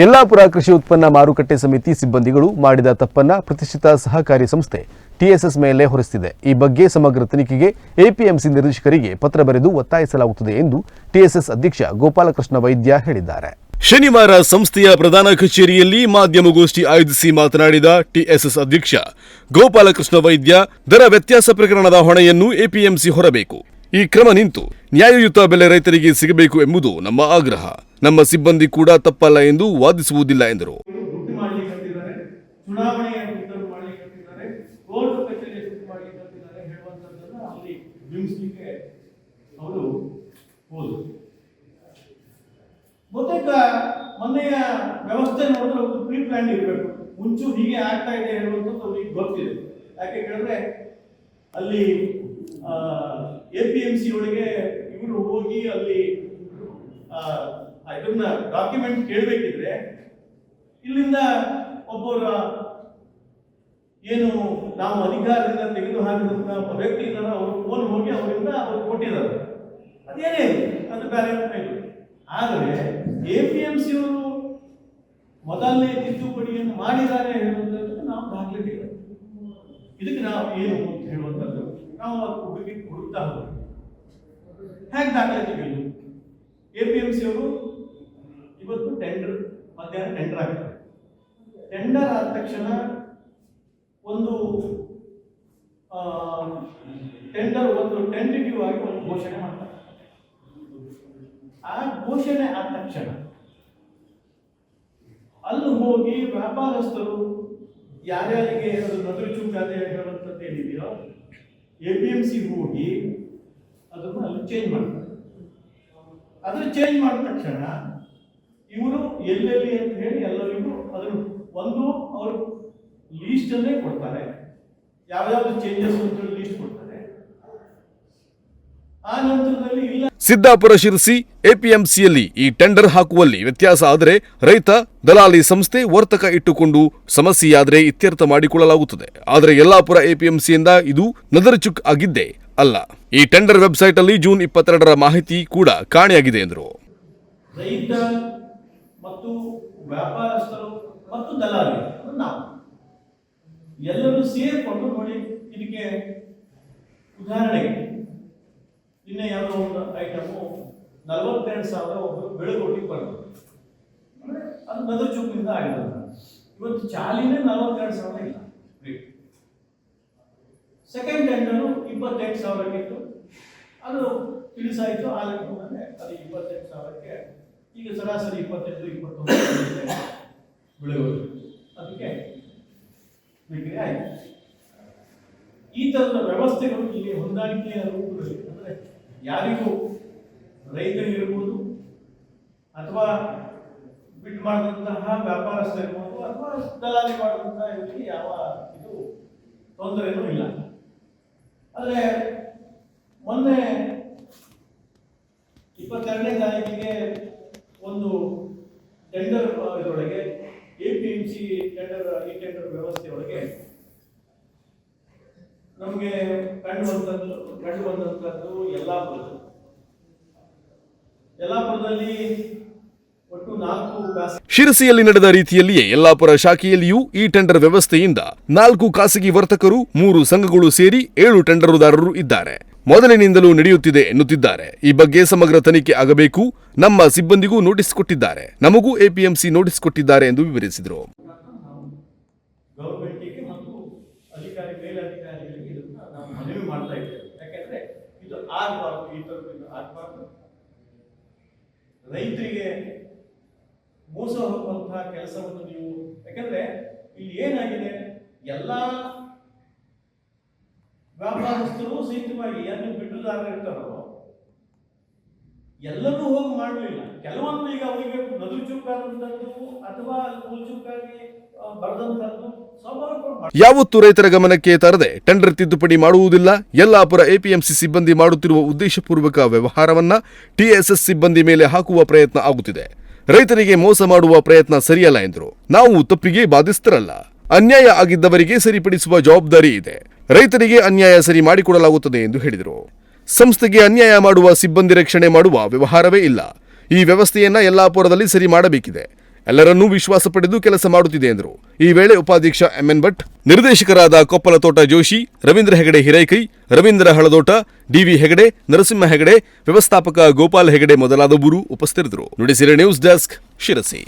ಯಲ್ಲಾಪುರ ಕೃಷಿ ಉತ್ಪನ್ನ ಮಾರುಕಟ್ಟೆ ಸಮಿತಿ ಸಿಬ್ಬಂದಿಗಳು ಮಾಡಿದ ತಪ್ಪನ್ನ ಪ್ರತಿಷ್ಠಿತ ಸಹಕಾರಿ ಸಂಸ್ಥೆ ಟಿಎಸ್ಎಸ್ ಮೇಲೆ ಹೊರಿಸಿದೆ ಈ ಬಗ್ಗೆ ಸಮಗ್ರ ತನಿಖೆಗೆ ಎಪಿಎಂಸಿ ನಿರ್ದೇಶಕರಿಗೆ ಪತ್ರ ಬರೆದು ಒತ್ತಾಯಿಸಲಾಗುತ್ತದೆ ಎಂದು ಟಿಎಸ್ಎಸ್ ಅಧ್ಯಕ್ಷ ಗೋಪಾಲಕೃಷ್ಣ ವೈದ್ಯ ಹೇಳಿದ್ದಾರೆ. ಶನಿವಾರ ಸಂಸ್ಥೆಯ ಪ್ರಧಾನ ಕಚೇರಿಯಲ್ಲಿ ಮಾಧ್ಯಮಗೋಷ್ಠಿ ಆಯೋಜಿಸಿ ಮಾತನಾಡಿದ ಟಿಎಸ್ಎಸ್ ಅಧ್ಯಕ್ಷ ಗೋಪಾಲಕೃಷ್ಣ ವೈದ್ಯ, ದರ ವ್ಯತ್ಯಾಸ ಪ್ರಕರಣದ ಹೊಣೆಯನ್ನು ಎಪಿಎಂಸಿ ಹೊರಬೇಕು. ಈ ಕ್ರಮ ನಿಂತು ನ್ಯಾಯಯುತ ಬೆಲೆ ರೈತರಿಗೆ ಸಿಗಬೇಕು ಎಂಬುದು ನಮ್ಮ ಆಗ್ರಹ. ನಮ್ಮ ಸಿಬ್ಬಂದಿ ಕೂಡ ತಪ್ಪಲ್ಲ ಎಂದು ವಾದಿಸುವುದಿಲ್ಲ ಎಂದರು. ಮೊನ್ನೆಯ ವ್ಯವಸ್ಥೆ ನೋಡಿದ್ರೆ ಒಂದು ಪ್ರೀ ಪ್ಲಾನ್ ಇರಬೇಕು. ಹೀಗೆ ಆಗ್ತಾ ಇದೆ ಗೊತ್ತಿದೆ. ಯಾಕೆ ಕೇಳಿದ್ರೆ ಅಲ್ಲಿ ಎ ಪಿ ಎಂ ಸಿ ಒಳಗೆ ಇವರು ಹೋಗಿ ಅಲ್ಲಿ ಇದನ್ನ ಡಾಕ್ಯುಮೆಂಟ್ ಕೇಳಬೇಕಿದ್ರೆ ಇಲ್ಲಿಂದ ಒಬ್ಬರ ಏನು ನಾವು ಅಧಿಕಾರದಿಂದ ತೆಗೆದು ಹಾಕಿದಂತ ವ್ಯಕ್ತಿ ಇದ್ದಾರೆ ಅವರು ಫೋನ್ ಹೋಗಿ ಅವರಿಂದ ಅವರು ಕೊಟ್ಟಿದ್ದಾರೆ. ಅದೇನೇ ಅದು ಬೇರೆ ಆದರೆ ಎ ಪಿ ಎಂ ಸಿ ಅವರು ಮೊದಲನೇ ತಿದ್ದುಪಡಿಯನ್ನು ಮಾಡಿದ್ದಾರೆ ಹೇಳುವಂಥದ್ದು ನಾವು ದಾಖಲೆ ಇದಕ್ಕೆ ನಾವು ಏನು ಅಂತ ಹೇಳುವಂಥದ್ದು? ನಾವು ಅದು ಹುಡುಗಿ ಹುಡುಕ್ತಾ ಹೇಗೆ ದಾಖಲೆ ತೆಗೆಯುವುದು ಎ ಪಿ ಎಂ ಸಿ ಅವರು ಇವತ್ತು ಟೆಂಡರ್ ಮಧ್ಯಾಹ್ನ ಟೆಂಡರ್ ಆಗ್ತದೆ ಟೆಂಡರ್ ಆದ ತಕ್ಷಣ ಒಂದು ಟೆಂಡರ್ ಒಂದು ಟೆಂಟೇಟಿವ್ ಆಗಿ ಒಂದು ಘೋಷಣೆ ಮಾಡ್ತಾರೆ. ಆ ಘೋಷಣೆ ಆದ ತಕ್ಷಣ ಅಲ್ಲಿ ಹೋಗಿ ವ್ಯಾಪಾರಸ್ಥರು ಯಾರ್ಯಾರಿಗೆ ಅದು ನದುರು ಚುಕ್ಕಾದೆ ಹೇಳುವಂಥದ್ದು ಏನಿದೆಯೋ ಎ ಪಿ ಎಂ ಸಿ ಹೋಗಿ ಅದನ್ನು ಅಲ್ಲಿ ಚೇಂಜ್ ಮಾಡ್ತಾರೆ. ಅದನ್ನು ಚೇಂಜ್ ಮಾಡಿದ ತಕ್ಷಣ ಇವರು ಎಲ್ಲೆಲ್ಲಿ ಅಂತ ಹೇಳಿ ಎಲ್ಲರಿಗೂ ಅದನ್ನು ಒಂದು ಅವರು ಲೀಸ್ಟ್ ಅನ್ನೇ ಕೊಡ್ತಾರೆ. ಯಾವ್ಯಾವ್ದು ಚೇಂಜಸ್ ಅಂತ ಲೀಸ್ಟ್ ಕೊಡ್ತಾರೆ. ಆ ನಂತರದಲ್ಲಿ ಇಲ್ಲ ಸಿದ್ದಾಪುರ ಶಿರಸಿ ಎಪಿಎಂಸಿಯಲ್ಲಿ ಈ ಟೆಂಡರ್ ಹಾಕುವಲ್ಲಿ ವ್ಯತ್ಯಾಸ ಆದರೆ ರೈತ, ದಲಾಲಿ ಸಂಸ್ಥೆ ವರ್ತಕ ಇಟ್ಟುಕೊಂಡು ಸಮಸ್ಯೆಯಾದರೆ ಇತ್ಯರ್ಥ ಮಾಡಿಕೊಳ್ಳಲಾಗುತ್ತದೆ. ಆದರೆ ಯಲ್ಲಾಪುರ ಎಪಿಎಂಸಿಯಿಂದ ಇದು ನದರಚುಕ್ ಆಗಿದ್ದೇ ಅಲ್ಲ. ಈ ಟೆಂಡರ್ ವೆಬ್ಸೈಟ್ ಅಲ್ಲಿ ಜೂನ್ ಇಪ್ಪತ್ತೆರಡರ ಮಾಹಿತಿ ಕೂಡ ಕಾಣೆಯಾಗಿದೆ ಎಂದರು. ಎಲ್ಲರೂ ಸೇರಿಕೊಂಡು ನೋಡಿ ಇದಕ್ಕೆ ಉದಾಹರಣೆಗೆ ನಿನ್ನೆ ಯಾವುದೋ ಒಂದು ಐಟಮು ನಲವತ್ತೆರಡು ಸಾವಿರ ಒಬ್ಬರು ಬೆಳಗೋಟಿಗೆ ಬಂದರು ಅಂದರೆ ಅದು ನದು ಚೂಪಿನಿಂದ ಆಗಿದೆ ಇವತ್ತು ಚಾಲಿನೇ ನಲವತ್ತೆರಡು ಸಾವಿರ ಇಲ್ಲ. ರೇಟ್ ಸೆಕೆಂಡ್ ಟೆಂಡರು ಇಪ್ಪತ್ತೆಂಟು ಸಾವಿರಕ್ಕಿತ್ತು ಅದು ತಿಳಿಸಾಯಿತು, ಆ ಅಂದರೆ ಅದು ಇಪ್ಪತ್ತೆಂಟು ಸಾವಿರಕ್ಕೆ ಈಗ ಸರಾಸರಿ ಇಪ್ಪತ್ತೆಂಟು ಇಪ್ಪತ್ತೊಂಬತ್ತು ಬೆಳೆಯೋದು ಅದಕ್ಕೆ ಬಿಕ್ರಿ ಆಯಿತು. ಈ ಥರದ ವ್ಯವಸ್ಥೆಗಳು ಇಲ್ಲಿ ಹೊಂದಾಣಿಕೆಯ ರೂಪದಲ್ಲಿ, ಅಂದರೆ ಯಾರಿಗೂ ರೈತರಿರ್ಬೋದು ಅಥವಾ ಬಿಟ್ಟು ಮಾಡಿದಂತಹ ವ್ಯಾಪಾರಸ್ಥರಿರ್ಬೋದು ಅಥವಾ ದಲಾಲಿ ಮಾಡಿದಂತಹ ಇವರಿಗೆ ಯಾವ ಇದು ತೊಂದರೆನೂ ಇಲ್ಲ. ಆದರೆ ಮೊನ್ನೆ ಇಪ್ಪತ್ತೆರಡನೇ ತಾರೀಕಿಗೆ ಒಂದು ಟೆಂಡರ್ ಇದರೊಳಗೆ A P M C tender ಈ ಟೆಂಡರ್ ವ್ಯವಸ್ಥೆಯೊಳಗೆ ನಮಗೆ ಕಂಡು ಬಂದದ್ದು ಕಂಡು ಬಂದಂಥದ್ದು ಯಲ್ಲಾಪುರದ್ದು. ಯಲ್ಲಾಪುರದಲ್ಲಿ ಶಿರಸಿಯಲ್ಲಿ ನಡೆದ ರೀತಿಯಲ್ಲಿಯೇ ಯಲ್ಲಾಪುರ ಶಾಖೆಯಲ್ಲಿಯೂ ಈ ಟೆಂಡರ್ ವ್ಯವಸ್ಥೆಯಿಂದ ನಾಲ್ಕು ಖಾಸಗಿ ವರ್ತಕರು ಮೂರು ಸಂಘಗಳು ಸೇರಿ ಏಳು ಟೆಂಡರುದಾರರು ಇದ್ದಾರೆ. ಮೊದಲಿನಿಂದಲೂ ನಡೆಯುತ್ತಿದೆ ಎನ್ನುತ್ತಿದ್ದಾರೆ. ಈ ಬಗ್ಗೆ ಸಮಗ್ರ ತನಿಖೆ ಆಗಬೇಕು. ನಮ್ಮ ಸಿಬ್ಬಂದಿಗೂ ನೋಟಿಸ್ ಕೊಟ್ಟಿದ್ದಾರೆ. ನಮಗೂ ಎಪಿಎಂಸಿ ನೋಟಿಸ್ ಕೊಟ್ಟಿದ್ದಾರೆ ಎಂದು ವಿವರಿಸಿದರು. ಆಗಬಾರ್ದು ಈ ತರದಿಂದ ಆಗಬಾರ್ದು. ರೈತರಿಗೆ ಮೋಸ ಹೋಗುವಂತಹ ಕೆಲಸವನ್ನು ನೀವು, ಯಾಕಂದ್ರೆ ಇಲ್ಲಿ ಏನಾಗಿದೆ? ಎಲ್ಲ ವ್ಯಾಪಾರಸ್ಥರು ಸಹಿತವಾಗಿ ಏನು ಬಿಟ್ಟುದಾರರು ಇರ್ತಾರೋ, ಎಲ್ಲರೂ ಹೋಗಿ ಮಾಡಲಿಲ್ಲ. ಕೆಲವೊಂದು ಈಗ ಅವರಿಗೆ ನದು ಚುಕ್ಕಾದಂಥದ್ದು ಅಥವಾ ಕುಲ್ ಚುಕ್ಕಾಗಿ ಬರೆದಂಥದ್ದು ಯಾವತ್ತೂ ರೈತರ ಗಮನಕ್ಕೆ ತರದೆ ಟೆಂಡರ್ ತಿದ್ದುಪಡಿ ಮಾಡುವುದಿಲ್ಲ. ಯಲ್ಲಾಪುರ ಎಪಿಎಂಸಿ ಸಿಬ್ಬಂದಿ ಮಾಡುತ್ತಿರುವ ಉದ್ದೇಶಪೂರ್ವಕ ವ್ಯವಹಾರವನ್ನ ಟಿಎಸ್ಎಸ್ ಸಿಬ್ಬಂದಿ ಮೇಲೆ ಹಾಕುವ ಪ್ರಯತ್ನ ಆಗುತ್ತಿದೆ. ರೈತರಿಗೆ ಮೋಸ ಮಾಡುವ ಪ್ರಯತ್ನ ಸರಿಯಲ್ಲ ಎಂದರು. ನಾವು ತಪ್ಪಿಗೆ ಬಾಧಿಸ್ತರಲ್ಲ. ಅನ್ಯಾಯ ಆಗಿದ್ದವರಿಗೆ ಸರಿಪಡಿಸುವ ಜವಾಬ್ದಾರಿ ಇದೆ. ರೈತರಿಗೆ ಅನ್ಯಾಯ ಸರಿ ಮಾಡಿಕೊಡಲಾಗುತ್ತದೆ ಎಂದು ಹೇಳಿದರು. ಸಂಸ್ಥೆಗೆ ಅನ್ಯಾಯ ಮಾಡುವ ಸಿಬ್ಬಂದಿ ರಕ್ಷಣೆ ಮಾಡುವ ವ್ಯವಹಾರವೇ ಇಲ್ಲ. ಈ ವ್ಯವಸ್ಥೆಯನ್ನ ಯಲ್ಲಾಪುರದಲ್ಲಿ ಸರಿ ಮಾಡಬೇಕಿದೆ. ಎಲ್ಲರನ್ನೂ ವಿಶ್ವಾಸ ಪಡೆದು ಕೆಲಸ ಮಾಡುತ್ತಿದೆ ಎಂದರು. ಈ ವೇಳೆ ಉಪಾಧ್ಯಕ್ಷ ಎಂಎನ್ ಭಟ್, ನಿರ್ದೇಶಕರಾದ ಕೊಪ್ಪಲ ತೋಟ ಜೋಶಿ, ರವೀಂದ್ರ ಹೆಗಡೆ ಹಿರೈಕೈ, ರವೀಂದ್ರ ಹಳದೋಟ ಡಿವಿ ಹೆಗಡೆ, ನರಸಿಂಹ ಹೆಗಡೆ, ವ್ಯವಸ್ಥಾಪಕ ಗೋಪಾಲ್ ಹೆಗಡೆ ಮೊದಲಾದವರು ಉಪಸ್ಥಿತರಿದ್ದರು. Nudisire news desk Sirsi.